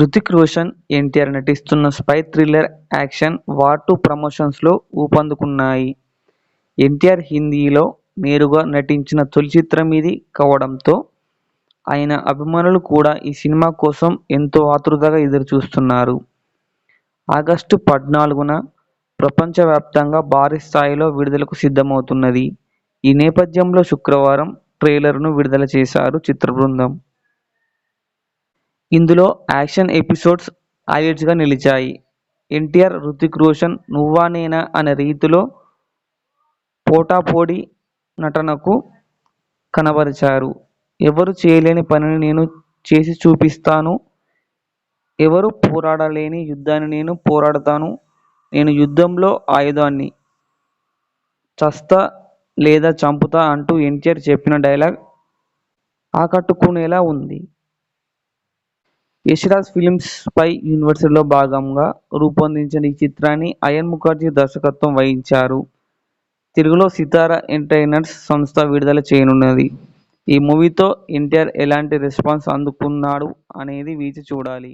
హృతిక్ రోషన్, ఎన్టీఆర్ నటిస్తున్న spy thriller action War two ప్రమోషన్స్లో ఊపందుకున్నాయి. ఎన్టీఆర్ హిందీలో నేరుగా నటించిన తొలి చిత్రం ఇది కావడంతో ఆయన అభిమానులు కూడా ఈ సినిమా కోసం ఎంతో ఆతృతగా ఎదురుచూస్తున్నారు. ఆగస్టు పద్నాలుగున ప్రపంచవ్యాప్తంగా భారీ స్థాయిలో విడుదలకు సిద్ధమవుతున్నది. ఈ నేపథ్యంలో శుక్రవారం ట్రైలర్ను విడుదల చేశారు చిత్రబృందం. ఇందులో యాక్షన్ ఎపిసోడ్స్ హైలైట్స్గా నిలిచాయి. ఎన్టీఆర్, హృతిక్ రోషన్ నువ్వా నేనా అనే రీతిలో పోటాపోడి నటనకు కనబరిచారు. ఎవరు చేయలేని పనిని నేను చేసి చూపిస్తాను ఎవరు పోరాడలేని యుద్ధాన్ని నేను పోరాడతాను నేను యుద్ధంలో ఆయుధాన్ని. చస్తా లేదా చంపుతా అంటూ ఎన్టీఆర్ చెప్పిన డైలాగ్ ఆకట్టుకునేలా ఉంది. యశ్రాజ్ ఫిలిమ్స్ పై యూనివర్సిటీలో భాగంగా రూపొందించిన ఈ చిత్రాన్ని అయన్ ముఖర్జీ దర్శకత్వం వహించారు. తెలుగులో సితార ఎంటర్టైనర్స్ సంస్థ విడుదల చేయనున్నది. ఈ మూవీతో ఎన్టీఆర్ ఎలాంటి రెస్పాన్స్ అందుకున్నాడు అనేది వేచి చూడాలి.